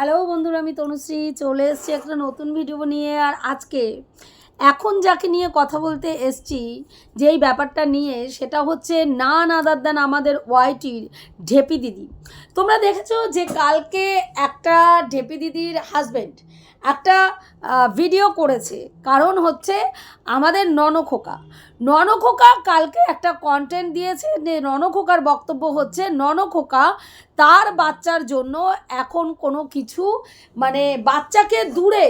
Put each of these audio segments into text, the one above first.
Hello বন্ধুরা আমি তনুশ্রী। চলে এসেছি একটা নতুন ভিডিও নিয়ে। আর আজকে এখন যাকে নিয়ে কথা বলতে এসছি, যেই ব্যাপারটা নিয়ে, সেটা হচ্ছে না আদার দেন আমাদের ওয়াইটির ঢেপি দিদি। তোমরা দেখেছ যে কালকে একটা ঢেপি দিদির হাজবেন্ড একটা ভিডিও করেছে। কারণ হচ্ছে আমাদের ননখোকা। ননখোকা কালকে একটা কন্টেন্ট দিয়েছে যে ননখোকার বক্তব্য হচ্ছে, ননখোকা, তার বাচ্চার জন্য এখন কোনো কিছু মানে বাচ্চাকে দূরে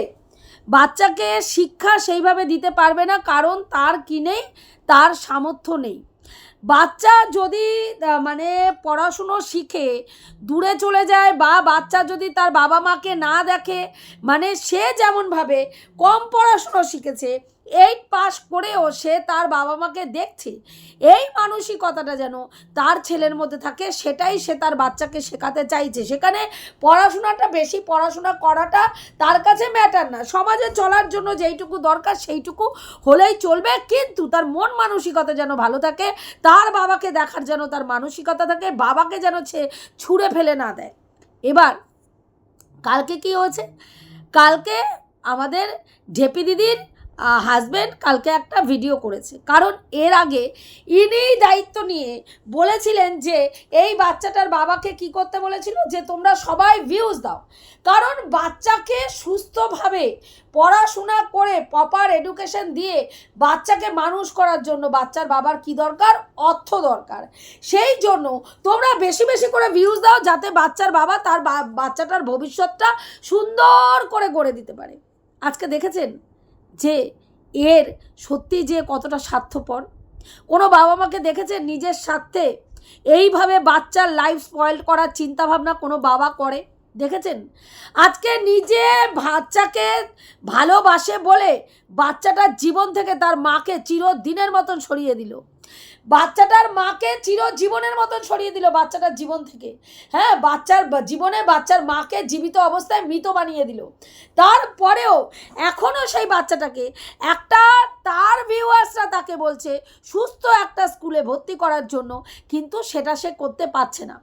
বাচ্চাকে শিক্ষা সেইভাবে দিতে পারবে না, কারণ তার কি নেই? তার সামর্থ্য নেই। বাচ্চা যদি মানে পড়াশুনো শিখে, দূরে চলে যায় বা বাচ্চা যদি তার বাবা মাকে না দেখে মানে সে যেমনভাবে কম পড়াশুনো শিখেছে এইট পাস করেও সে তার বাবা মাকে দেখছে। এই মানসিকতাটা যেন তার ছেলের মধ্যে থাকে, সেটাই সে তার বাচ্চাকে শেখাতে চাইছে। সেখানে পড়াশোনাটা বেশি, পড়াশোনা করাটা তার কাছে ম্যাটার না। সমাজে চলার জন্য যেইটুকু দরকার, সেইটুকু হলেই চলবে। কিন্তু তার মন মানসিকতা যেন ভালো থাকে, তার বাবাকে দেখার যেন তার মানসিকতা থাকে, বাবাকে যেন সে ছুঁড়ে ফেলে না দেয়। এবার, কালকে কি হয়েছে? কালকে আমাদের ঢেপি দিদির হাজব্যান্ড কালকে একটা ভিডিও করেছে। কারণ এর আগে ইনিই দায়িত্ব নিয়ে বলেছিলেন যে, এই বাচ্চাটার বাবাকে কি করতে বলেছিল? যে, তোমরা সবাই ভিউজ দাও। কারণ বাচ্চাকে সুস্থভাবে পড়াশোনা করে প্রপার এডুকেশন দিয়ে বাচ্চাকে মানুষ করার জন্য বাচ্চার বাবার কি দরকার? অর্থ দরকার। সেই জন্য তোমরা বেশি বেশি করে ভিউজ দাও যাতে বাচ্চার বাবা তার বাচ্চাটার ভবিষ্যৎটা সুন্দর করে গড়ে দিতে পারে। আজকে দেখেছেন? যে এর সত্যি যে কতটা স্বার্থপর। কোনো বাবা মাকে দেখেছে নিজের স্বার্থে এইভাবে বাচ্চার লাইফ স্পয়েল করার চিন্তাভাবনা কোনো বাবা করে? দেখেছেন? আজকে নিজে বাচ্চাকে ভালোবাসে বলে বাচ্চাটার জীবন থেকে তার মাকে চিরদিনের মতন সরিয়ে দিল। বাচ্চাটার মাকে চিরজীবনের মতন সরিয়ে দিল বাচ্চাটার জীবন থেকে। হ্যাঁ বাচ্চার জীবনে বাচ্চার মাকে জীবিত অবস্থায় মৃত বানিয়ে দিল। তারপরেও এখনও সেই বাচ্চাটাকে একটা তার ভিউয়ার্সরা তাকে বলছে, সুস্থ একটা স্কুলে ভর্তি করার জন্য, কিন্তু সেটা সে করতে পারছে না।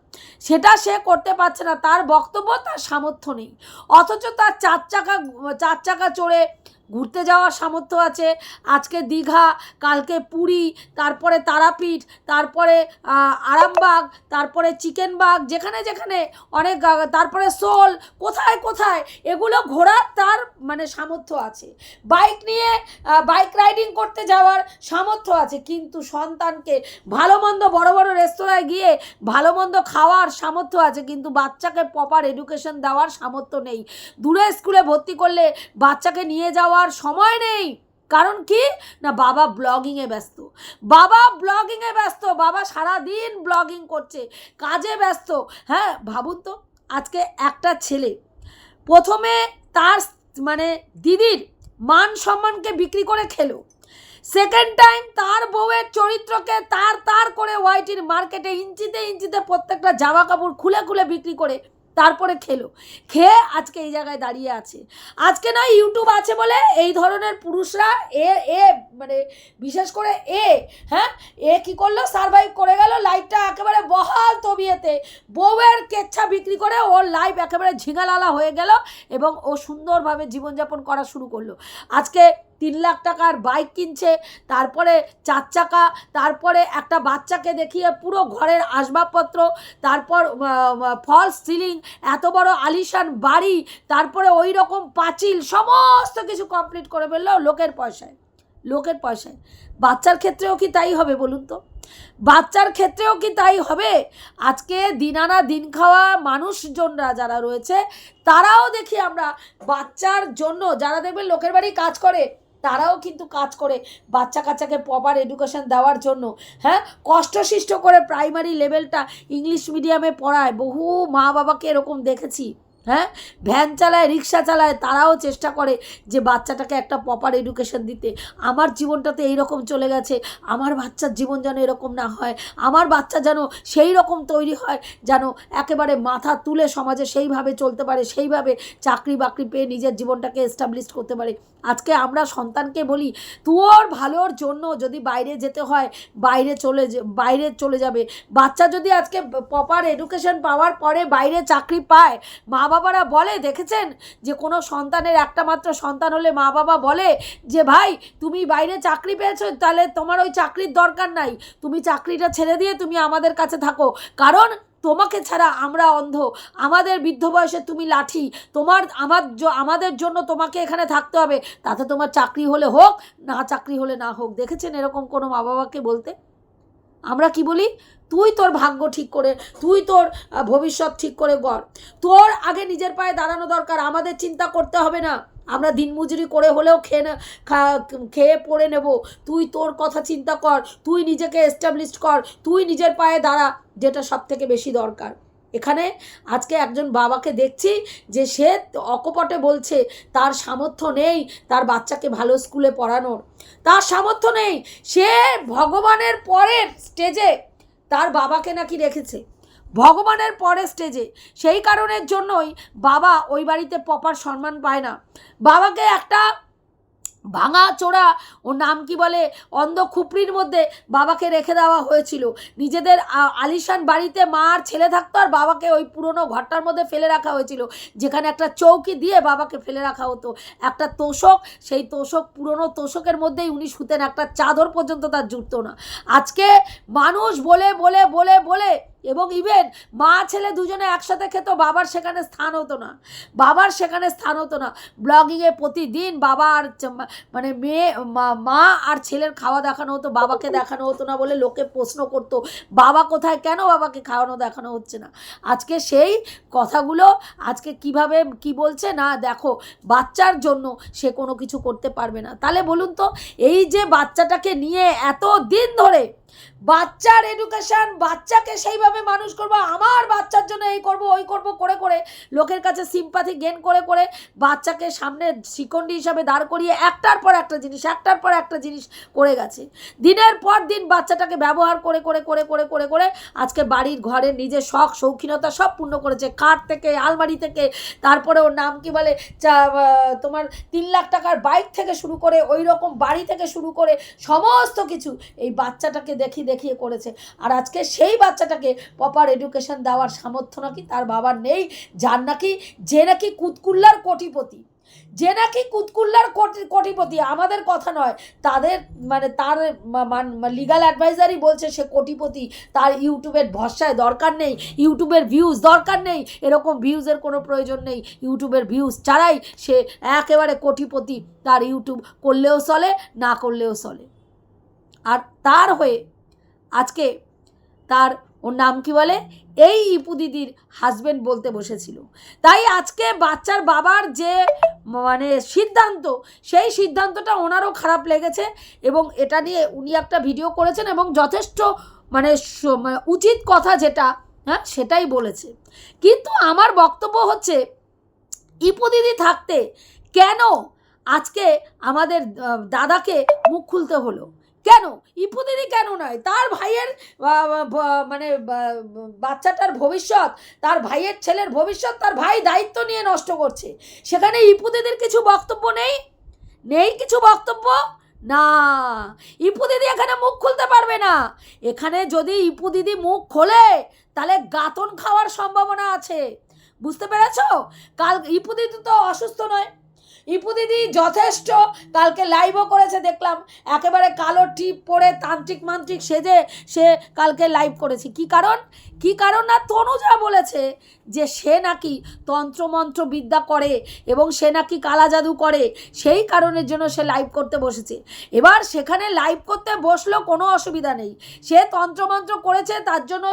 সেটা সে করতে পারছে না, তার বক্তব্য, তার সামর্থ্য নেই। অথচ তার চার চাকা চার চাকা চড়ে ঘুরতে যাওয়ার সামর্থ্য আছে। আজকে দীঘা, কালকে পুরী, তারপরে তারাপীঠ, তারপরে আরামবাগ, তারপরে চিকেনবাগ, যেখানে যেখানে অনেক তারপরে সোল, কোথায় কোথায়, এগুলো ঘোরার তার মানে সামর্থ্য আছে। বাইক নিয়ে বাইক রাইডিং করতে যাওয়ার সামর্থ্য আছে, কিন্তু সন্তানকে ভালো মন্দ বড় বড় রেস্তোরাঁয় গিয়ে ভালো মন্দ খাওয়ার সামর্থ্য আছে, কিন্তু বাচ্চাকে প্রপার এডুকেশন দেওয়ার সামর্থ্য নেই। দূরে স্কুলে ভর্তি করলে বাচ্চাকে নিয়ে যাওয়ার সময় নেই। কারণ কি? না, বাবা ব্লগিংয়ে ব্যস্ত। বাবা ব্লগিংয়ে ব্যস্ত। বাবা সারা দিন ব্লগিং করছে। কাজে ব্যস্ত। হ্যাঁ ভাবুন তো, আজকে একটা ছেলে। প্রথমে তার মানে দিদির মান সম্মানকে বিক্রি করে খেলো। সেকেন্ড টাইম তার বউয়ের চরিত্রকে তার তার করে ওয়াইটির মার্কেটে ইঞ্চিতে ইঞ্চিতে প্রত্যেকটা জামা কাপড় খুলে খুলে বিক্রি করে। তারপরে খেলো। খেয়ে আজকে এই জায়গায় দাঁড়িয়ে আছে। আজকে না ইউটিউব আছে বলে এই ধরনের পুরুষরা এ এ মানে বিশেষ করে এ হ্যাঁ? এ কি করল? সার্ভাইভ করে গেল। লাইফটা একেবারে বহাল তবিয়েতে। বউয়ের কেচ্ছা বিক্রি করে ওর লাইফ একেবারে ঝিঙালালা হয়ে গেল এবং ও সুন্দরভাবে জীবনযাপন করা শুরু করল। আজকে তিন লাখ টাকার বাইক কিনছে, তারপরে চার চাকা, তারপরে একটা বাচ্চাকে দেখিয়ে পুরো ঘরের আসবাবপত্র, তারপর ফলস সিলিং এত বড় আলিশান বাড়ি, তারপরে ওই রকম পাঁচিল, সমস্ত কিছু কমপ্লিট করে ফেলল লোকের পয়সায় লোকের পয়সায়। বাচ্চার ক্ষেত্রেও কি তাই হবে বলুন তো? বাচ্চার ক্ষেত্রেও কি তাই হবে? আজকে দিন আনা দিন খাওয়া মানুষজনরা যারা রয়েছে, তারাও দেখি আমরা বাচ্চার জন্য, যারা দেখবেন লোকের বাড়ি কাজ করে তারাও কিন্তু কাজ করে বাচ্চা কাচ্চাকে প্রপার এডুকেশন দেওয়ার জন্য। হ্যাঁ? কষ্টশিষ্ট করে প্রাইমারি লেভেলটা ইংলিশ মিডিয়ামে পড়ায়। বহু মা বাবাকে এরকম দেখেছি। হ্যাঁ? ভ্যান চালায়, রিক্সা চালায়, তারাও চেষ্টা করে যে বাচ্চাটাকে একটা প্রপার এডুকেশন দিতে। আমার জীবনটাতে এই রকম চলে গেছে। আমার বাচ্চার জীবন যেন এরকম না হয়। আমার বাচ্চা যেন সেই রকম তৈরি হয় যেন একেবারে মাথা তুলে সমাজে সেইভাবে চলতে পারে, সেইভাবে চাকরি বাকরি পেয়ে নিজের জীবনটাকে এস্টাবলিশ করতে পারে। আজকে আমরা সন্তানকে বলি তোর ভালোর জন্য যদি বাইরে যেতে হয়, বাইরে চলে বাইরে চলে যাবে। বাচ্চা যদি আজকে প্রপার এডুকেশন পাওয়ার পরে বাইরে চাকরি পায় মা বাবা বাবারা বলে, দেখেছেন? যে কোনো সন্তানের একটা মাত্র সন্তান হলে মা বাবা বলে যে, ভাই, তুমি বাইরে চাকরি পেয়েছ, তাহলে তোমার ওই চাকরির দরকার নাই। তুমি চাকরিটা ছেড়ে দিয়ে তুমি আমাদের কাছে থাকো। কারণ তোমাকে ছাড়া আমরা অন্ধ। আমাদের বৃদ্ধ বয়সে তুমি লাঠি। তোমার, আমার আমাদের জন্য তোমাকে এখানে থাকতে হবে। তাতে তোমার চাকরি হলে হোক, না চাকরি হলে না হোক। দেখেছেন এরকম কোনো মা বাবাকে বলতে? আমরা কি বলি? তুই তোর ভাগ্য ঠিক করে, তুই তোর ভবিষ্যৎ ঠিক করে গড়। তোর আগে নিজের পায়ে দাঁড়ানো দরকার, আমাদের চিন্তা করতে হবে না। আমরা দিনমজুরি করে হলেও খেয়ে না খেয়ে পড়ে নেব। তুই তোর কথা চিন্তা কর, তুই নিজেকে এস্টাবলিশ কর, তুই নিজের পায়ে দাঁড়া, যেটা সব থেকে বেশি দরকার। এখানে আজকে একজন বাবাকে দেখছি যে সে অকপটে বলছে, তার সামর্থ্য নেই তার বাচ্চাকে ভালো স্কুলে পড়ানোর। তার সামর্থ্য নেই। সে ভগবানের পরের স্টেজে তার বাবাকে নাকি রেখেছে। ভগবানের পরে স্টেজে সেই কারণের জন্যই বাবা ওই বাড়িতে প্রপার সম্মান পায় না। বাবাকে একটা ভাঙা চোরা ও নাম কি বলে, অন্ধ খুপড়ির মধ্যে বাবাকে রেখে দেওয়া হয়েছিল। নিজেদের আলিশান বাড়িতে মা আর ছেলে থাকতো আর বাবাকে ওই পুরনো ঘরটার মধ্যে ফেলে রাখা হয়েছিল। যেখানে একটা চৌকি দিয়ে বাবাকে ফেলে রাখা হতো। একটা তোষক, সেই তোষক, পুরনো তোষকের মধ্যেই উনি শুতেন। একটা চাদর পর্যন্ত তার জুটতো না। আজকে মানুষ বলে বলে বলে বলে এবং ইভেন মা ছেলে দুজনে একসাথে খেত, বাবার সেখানে স্থান হতো না। বাবার সেখানে স্থান হতো না। ব্লগিংয়ে প্রতিদিন বাবা আর মানে মেয়ে, মা- আর ছেলের খাওয়া দেখানো হতো, বাবাকে দেখানো হতো না বলে লোকে প্রশ্ন করতো, বাবা কোথায়, কেন বাবাকে খাওয়ানো, দেখানো হচ্ছে না? আজকে সেই কথাগুলো আজকে কীভাবে, কি বলছে, না, দেখো, বাচ্চার জন্য সে কোনো কিছু করতে পারবে না। তাহলে বলুন তো, এই যে বাচ্চাটাকে নিয়ে এত দিন ধরে বাচ্চার এডুকেশন বাচ্চাকে সেইভাবে মানুষ করব, আমার বাচ্চার জন্য এই করব, ওই করব, করে করে। লোকের কাছে সিম্পাথি গেন করে করে বাচ্চাকে সামনে শিকন্ডি হিসাবে দাঁড় করিয়ে একটার পর একটা জিনিস, একটার পর একটা জিনিস করে গেছে। দিনের পর দিন বাচ্চাটাকে ব্যবহার করে করে করে করে করে করে আজকে বাড়ির ঘরের নিজের শখ, শৌখিনতা সব পূর্ণ করেছে। খাট থেকে? আলমারি থেকে। তারপরে ওর নাম কি বলে? তোমার তিন লাখ টাকার বাইক থেকে শুরু করে ওই রকম বাড়ি থেকে শুরু করে সমস্ত কিছু। এই বাচ্চাটাকে দেখিয়ে দেখিয়ে করেছে। আর আজকে সেই বাচ্চাটাকে প্রপার এডুকেশন দেওয়ার সামর্থ্য নাকি তার বাবার নেই। যার নাকি, যে নাকি কুতকুল্লার কোটিপতি। যে নাকি কুতকুল্লার কোটি, কোটিপতি। আমাদের কথা নয়, তাদের মানে তার লিগাল অ্যাডভাইজারই বলছে সে কোটিপতি। তার ইউটিউবের ভরসায় দরকার নেই, ইউটিউবের ভিউজ দরকার নেই, এরকম ভিউজের কোনো প্রয়োজন নেই। ইউটিউবের ভিউজ ছাড়াই সে একেবারে কোটিপতি। তার ইউটিউব করলেও চলে, না করলেও চলে। আর তার হয়ে আজকে তার ওর নাম কি বলে? এই ইপু দিদির হাজবেন্ড বলতে বসেছিল। তাই আজকে বাচ্চার বাবার যে মানে সিদ্ধান্ত, সেই সিদ্ধান্তটা ওনারও খারাপ লেগেছে এবং এটা নিয়ে উনি একটা ভিডিও করেছেন এবং যথেষ্ট মানে মানে উচিত কথা যেটা হ্যাঁ সেটাই বলেছে। কিন্তু আমার বক্তব্য হচ্ছে, ইপু দিদি থাকতে কেন আজকে আমাদের দাদাকে মুখ খুলতে হলো? কেন? ইপু দিদি কেন নয়? তার ভাইয়ের মানে বাচ্চাটার ভবিষ্যৎ, তার ভাইয়ের ছেলের ভবিষ্যৎ তার ভাই দায়িত্ব নিয়ে নষ্ট করছে। সেখানে ইপু দিদির কিছু বক্তব্য নেই? নেই কিছু বক্তব্য? না। ইপু দিদি এখানে মুখ খুলতে পারবে না। এখানে যদি ইপু দিদি মুখ খোলে, তাহলে গাতন খাওয়ার সম্ভাবনা আছে। বুঝতে পেরেছ? কাল ইপু দিদি তো অসুস্থ নয়। ইপু দিদি যথেষ্ট। কালকে লাইভও করেছে, দেখলাম। একেবারে কালো টিপ পরে তান্ত্রিক মান্ত্রিক সেজে সে কালকে লাইভ করেছে। কি কারণ? কি কারণ না? তনুজা বলেছে যে সে নাকি তন্ত্রমন্ত্র বিদ্যা করে এবং সে নাকি কালা জাদু করে, সেই কারণের জন্য সে লাইভ করতে বসেছে। এবার সেখানে লাইভ করতে বসল কোনো অসুবিধা নেই। সে তন্ত্রমন্ত্র করেছে, তার জন্য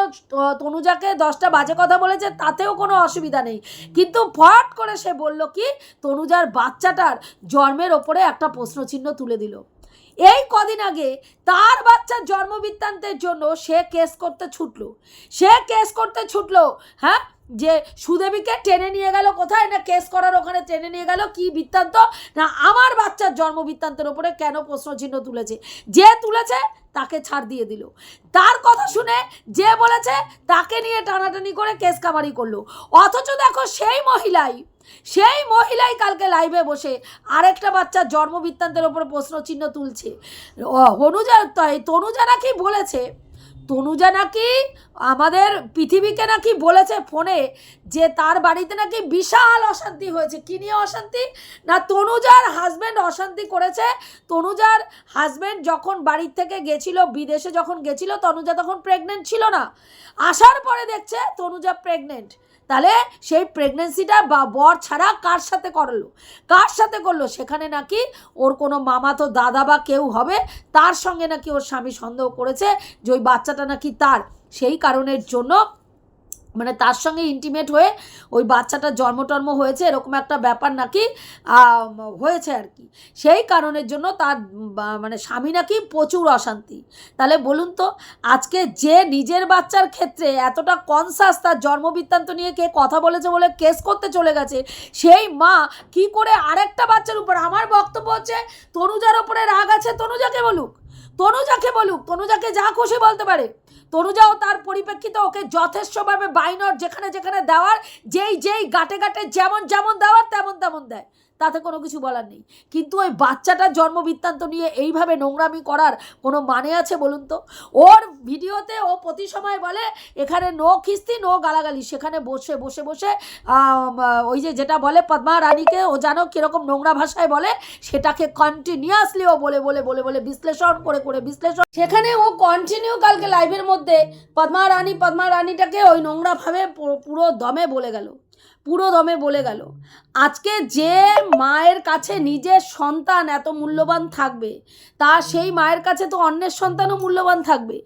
তনুজাকে দশটা বাজে কথা বলেছে, তাতেও কোনো অসুবিধা নেই। কিন্তু ফট করে সে বলল কি তনুজার বাচ্চাটার জন্মের ওপরে একটা প্রশ্নচিহ্ন তুলে দিল। এই কদিন আগে তার বাচ্চার জন্মবৃত্তান্তের জন্য সে কেস করতে ছুটলো। সে কেস করতে ছুটলো হ্যাঁ? যে সুদেবীকে টেনে নিয়ে গেল কোথায়? না কেস করার ওখানে টেনে নিয়ে গেল? কি বৃত্তান্ত? না আমার বাচ্চার জন্ম বৃত্তান্তের ওপরে কেন প্রশ্নচিহ্ন তুলেছে? যে তুলেছে, তাকে ছাড় দিয়ে দিল। তার কথা শুনে যে বলেছে, তাকে নিয়ে টানাটানি করে কেস কামারি করল। অথচ দেখো সেই মহিলাই সেই মহিলাই কালকে লাইভে বসে আরেকটা বাচ্চার জন্ম বৃত্তান্তের ওপরে প্রশ্নচিহ্ন তুলছে। হনুজা, তাই তনুজা নাকি বলেছে তনুজা নাকি আমাদের পৃথিবীকে নাকি বলেছে ফোনে যে তার বাড়িতে নাকি বিশাল অশান্তি হয়েছে। কী নিয়ে অশান্তি? না, তনুজার হাজব্যান্ড অশান্তি করেছে। তনুজার হাজব্যান্ড যখন বাড়ির থেকে গেছিল, বিদেশে যখন গেছিল, তনুজা তখন প্রেগনেন্ট ছিল না। আসার পরে দেখছে তনুজা প্রেগনেন্ট তাহলে সেই প্রেগনেন্সিটা বা বর ছাড়া কার সাথে করল? কার সাথে করল? সেখানে নাকি ওর কোনো মামা তো দাদা বা কেউ হবে, তার সঙ্গে নাকি ওর স্বামী সন্দেহ করেছে যে ওই বাচ্চাটা নাকি তার। সেই কারণের জন্য মানে তার সঙ্গে ইন্টিমেট হয়ে ওই বাচ্চাটার জন্ম টন্ম হয়েছে, এরকম একটা ব্যাপার নাকি হয়েছে আর কি। সেই কারণের জন্য তার মানে স্বামী নাকি প্রচুর অশান্তি। তাহলে বলুন তো, আজকে যে নিজের বাচ্চার ক্ষেত্রে এতটা কনসাস তার জন্মবৃত্তান্ত নিয়ে কে কথা বলেছে বলে কেস করতে চলে গেছে, সেই মা কি করে আরেকটা বাচ্চার উপর, আমার বক্তব্য হচ্ছে, তনুজার ওপরে রাগ আছে, তনুজাকে বলুক। তনুজাকে বলুক তনুজাকে যা খুশি বলতে পারে। তনুজাও তার পরিপ্রেক্ষিতে ওকে যথেষ্টভাবে বাইনর যেখানে যেখানে দেওয়ার, যেই যেই গাটে গাটে যেমন যেমন দেওয়ার, তেমন তেমন দেয়। তাতে কোনো কিছু বলার নেই। কিন্তু ওই বাচ্চাটার জন্ম বৃত্তান্ত নিয়ে এইভাবে নোংরামি করার কোনো মানে আছে বলুন তো? ওর ভিডিওতে ও প্রতি সময় বলে, এখানে নো খিস্তি, নো গালাগালি। সেখানে বসে বসে বসে ওই যে যেটা বলে পদ্মা রানীকে, ও জানো কীরকম নোংরা ভাষায় বলে, সেটাকে কন্টিনিউয়াসলি ও বলে বলে বলে বলে বিশ্লেষণ করে করে বিশ্লেষণ। সেখানে ও কন্টিনিউ কালকে লাইভের মধ্যে পদ্মা রানী, পদ্মা রানীটাকে ওই নোংরাভাবে পুরো দমে বলে গেল। পুরো দমে বলে গেল, আজকে যে মায়ের কাছে নিজের সন্তান এত মূল্যবান থাকবে, তা সেই মায়ের কাছে তো অন্যের সন্তানও মূল্যবান থাকবে।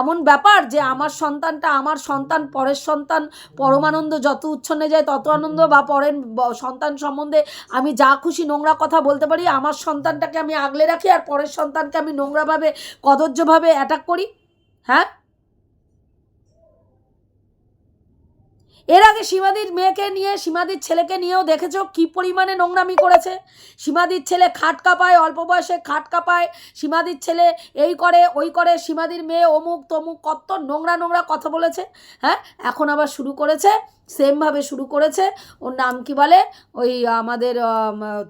এমন ব্যাপার যে আমার সন্তানটা আমার সন্তান, পরের সন্তান পরমানন্দ যত উচ্ছন্নে যায় তত আনন্দ, বা পরের সন্তান সম্বন্ধে আমি যা খুশি নোংরা কথা বলতে পারি, আমার সন্তানটাকে আমি আগলে রাখি আর পরের সন্তানকে আমি নোংরাভাবে, কদর্যভাবে অ্যাটাক করি? হ্যাঁ? এর আগে সীমাদির মেয়েকে নিয়ে, সীমাদির ছেলেকে নিয়েও দেখেছ কি পরিমাণে নোংরামি করেছে? সীমাদির ছেলে খাট কাঁপায়, অল্প বয়সে খাট কাঁপায়, সীমাদির ছেলে এই করে, ওই করে, সীমাদির মেয়ে অমুক তমুক কত নোংরা নোংরা কথা বলেছে হ্যাঁ? এখন আবার শুরু করেছে। সেমভাবে শুরু করেছে। ওর নাম কি বলে? ওই আমাদের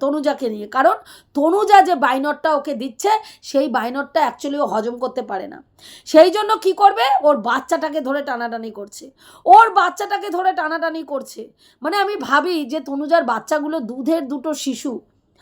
তনুজাকে নিয়ে। কারণ তনুজা যে বাইনরটা ওকে দিচ্ছে, সেই বাইনরটা অ্যাকচুয়ালি ও হজম করতে পারে না। সেই জন্য কি করবে? ওর বাচ্চাটাকে ধরে টানাটানি করছে। ওর বাচ্চাটাকে ধরে টানাটানি করছে। মানে আমি ভাবি যে তনুজার বাচ্চাগুলো দুধের দুটো শিশু।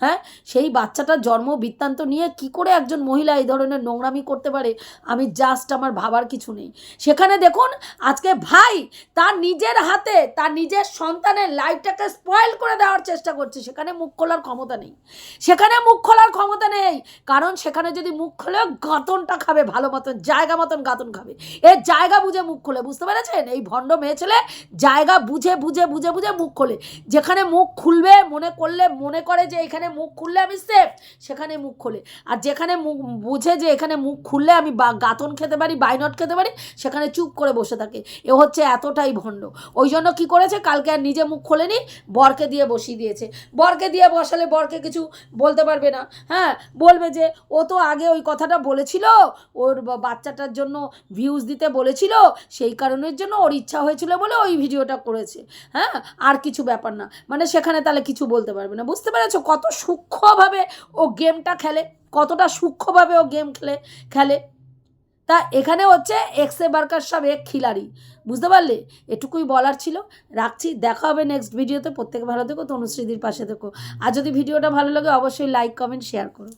হ্যাঁ? সেই বাচ্চাটার জন্ম বৃত্তান্ত নিয়ে কি করে একজন মহিলা এই ধরনের নোংরামি করতে পারে? আমি জাস্ট আমার ভাবার কিছু নেই। সেখানে দেখুন, আজকে ভাই তার নিজের হাতে, তার নিজের সন্তানের লাইফটাকে স্পয়েল করে দেওয়ার চেষ্টা করছে। সেখানে মুখ খোলার ক্ষমতা নেই। সেখানে মুখ খোলার ক্ষমতা নেই। কারণ সেখানে যদি মুখ খোলে গাতনটা খাবে, ভালো মতন, জায়গা মতন গাতন খাবে। এর জায়গা বুঝে মুখ খোলে, বুঝতে পেরেছেন? এই ভণ্ড মেয়ে ছেলে জায়গা বুঝে বুঝে বুঝে বুঝে মুখ খোলে। যেখানে মুখ খুলবে, মনে করলে, মনে করে যে এখানে মুখ খুললে আমি সেফ সেখানে মুখ খোলে। আর যেখানে মুখ বুঝে যে এখানে মুখ খুললে আমি বা- গাতন খেতে পারি বাইনট খেতে পারি, সেখানে চুপ করে বসে থাকে। এ হচ্ছে এতটাই ভণ্ড। ওই জন্য কী করেছে? কালকে আর নিজে মুখ খোলেনি, বরকে দিয়ে বসিয়ে দিয়েছে। বরকে দিয়ে বসালে বরকে কিছু বলতে পারবে না। হ্যাঁ বলবে যে, ও তো আগে ওই কথাটা বলেছিল, ওর বাচ্চাটার জন্য ভিউজ দিতে বলেছিল, সেই কারণের জন্য ওর ইচ্ছা হয়েছিল বলে ওই ভিডিওটা করেছে। হ্যাঁ আর কিছু ব্যাপার না। মানে সেখানে তাহলে কিছু বলতে পারবে না। বুঝতে পেরেছ? কত সূক্ষ্মভাবে ও গেমটা খেলে, কতটা সূক্ষ্মভাবে ও গেম খেলে খেলে। তা এখানে হচ্ছে এক্সে বার্কার সব এক খিলাড়ি। বুঝতে পারলে? এটুকুই বলার ছিল। রাখছি, দেখা হবে নেক্সট ভিডিওতে প্রত্যেকে ভালো থেকো, তনুশ্রীদির পাশে থেকো। আর যদি ভিডিওটা ভালো লাগে, অবশ্যই লাইক কমেন্ট শেয়ার করো।